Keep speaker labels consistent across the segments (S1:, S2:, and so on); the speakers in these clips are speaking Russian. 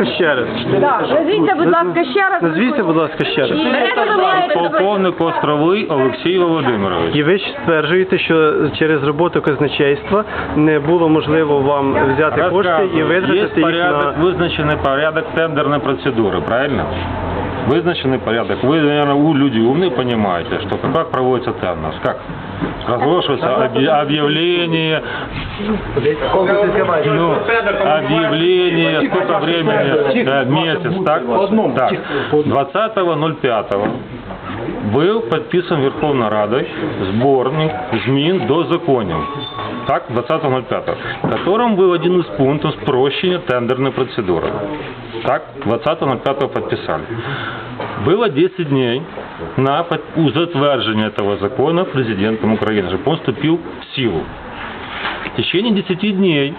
S1: ласка, ще раз.
S2: Назвіться, будь ласка, ще раз.
S1: Назвіться, будь ласка, ще раз.
S3: Полковник Островий Олексій Володимирович.
S1: І ви ж стверджуєте, що через роботу казначейства не було можливо вам взяти кошти і
S3: Є
S1: витратити їх
S3: порядок,
S1: на...
S3: визначений порядок тендерної процедури, правильно? Вызначенный порядок. Вы, наверное, у люди умные понимаете, что как проводится тендер, как разглашивается объ- объявление, ну, объявление, сколько времени, э, месяц, так? Так, 20.05 был подписан Верховной Радой сборник змін до законів. Так, 20.05, в котором был один из пунктов спрощения тендерной процедуры. Так, 20.05 подписали. Было 10 дней на затверження этого закона президентом Украины, он вступил в силу. В течение 10 дней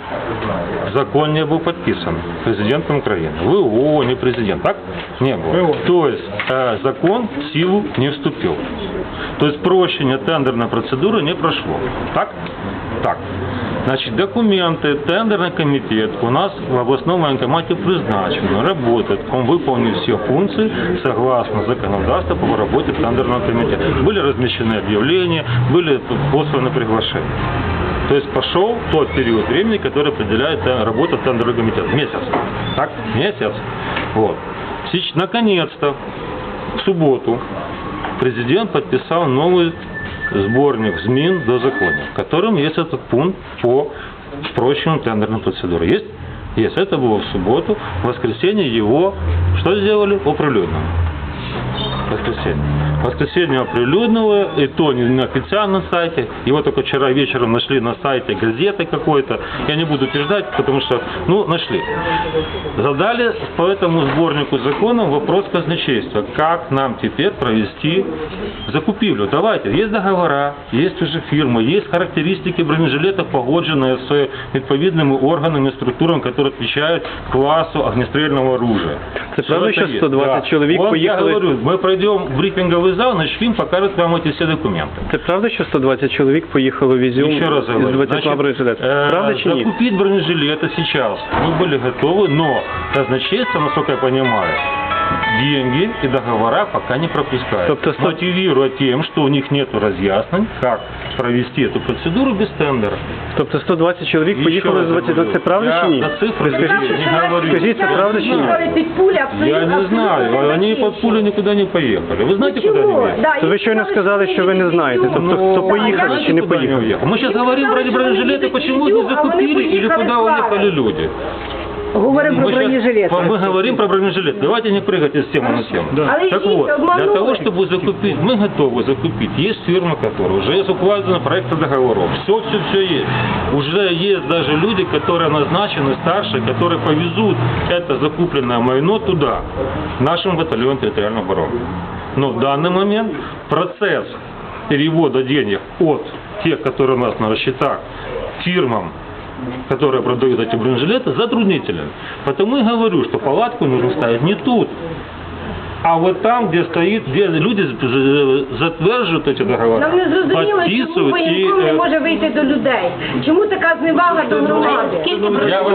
S3: закон не был подписан президентом Украины. ВО, не президент, так? Не было. То есть э, закон в силу не вступил. То есть прощение тендерной процедуры не прошло. Так? Так. Значит, документы, тендерный комитет у нас в областном военкомате призначен, работает, он выполнил все функции согласно законодательству по работе тендерного комитета. Были размещены объявления, были посланы приглашения. То есть пошел тот период времени, который определяет работа тендерного комитета. Месяц. Так? Месяц. Вот. Наконец-то, в субботу, президент подписал новый сборник змін до законів, в котором есть этот пункт по спрощению тендерной процедуры. Есть? Есть. Это было в субботу. В воскресенье его что сделали? Оприлюднили Воскресенье. Воскресенье оприлюднило, и то не на официальном сайте. Его только вчера вечером нашли на сайте газеты какой-то. Я не буду утверждать, потому что, ну, нашли. Задали по этому сборнику законов вопрос казначейства. Как нам теперь провести закупівлю? Давайте, есть договора, есть уже фирмы, есть характеристики бронежилетов, погодженные с відповідними органами і структурами, які відповідають класу огнестрільного оружия.
S1: Це правда,
S3: Всё
S1: що
S3: это есть.
S1: 120
S3: Да.
S1: чоловік
S3: Вот
S1: поїхали-
S3: Я говорю, мы пройдем в брифинговый зал, значит, им покажут вам эти все документы.
S1: Це правда, що 120 чоловік поїхало в Ізюм
S3: Еще раз
S1: із
S3: говорю,
S1: 20 бронежилетів?
S3: э,
S1: Правда чи ні?
S3: закупить бронежилеты сейчас мы были готовы, но казначейство, насколько я понимаю, деньги и договора пока не пропускает.
S1: Тобто сто-
S3: Мотивируя тем, что у них нет разъяснений, как провести эту процедуру без тендера.
S1: Тобто 120 чоловік
S3: Еще
S1: поїхали
S3: раз
S1: з 20...
S3: говорю,
S1: Це правда
S3: я
S1: чи ні?
S3: за цифры
S1: Скажіть,
S3: не говорю.
S1: скажіть, це правда чи ні?
S3: Я не знаю, они под пулю никуда не поехали. Вы знаете, куда они уехали?
S1: То ви щойно сказали, що ви не знаєте. Тобто,
S3: Ну,
S1: хто поїхав
S3: знаете,
S1: чи не
S3: куда они
S1: поїхав?
S3: уехали? Мы сейчас говорим про бронежилеты, почему их не закупили или куда уехали люди.
S2: Говоримо про бронежилети.
S3: мы говорим про бронежилет. Давайте не прыгать из темы на тему.
S2: Але
S3: Так вот, для того, чтобы закупить, мы готовы закупить. Есть фирма, которая уже есть укладена проекты договоров. Все, все, все есть. Уже есть даже люди, которые назначены старшие, которые повезут это закупленное майно туда, нашим батальоном территориальной обороны. Но в данный момент процесс перевода денег от тех, которые у нас на счетах, фирмам, которые продают эти бронежилеты, затруднителен. Потому и говорю, что палатку нужно ставить не тут, а вот там, где стоит, где люди з- затверджують эти договори,
S2: Нам не зрозуміло, чому
S3: підписують і...
S2: воєнком не
S3: е,
S2: може вийти до людей. Чому така зневага до громади?
S3: Я вам-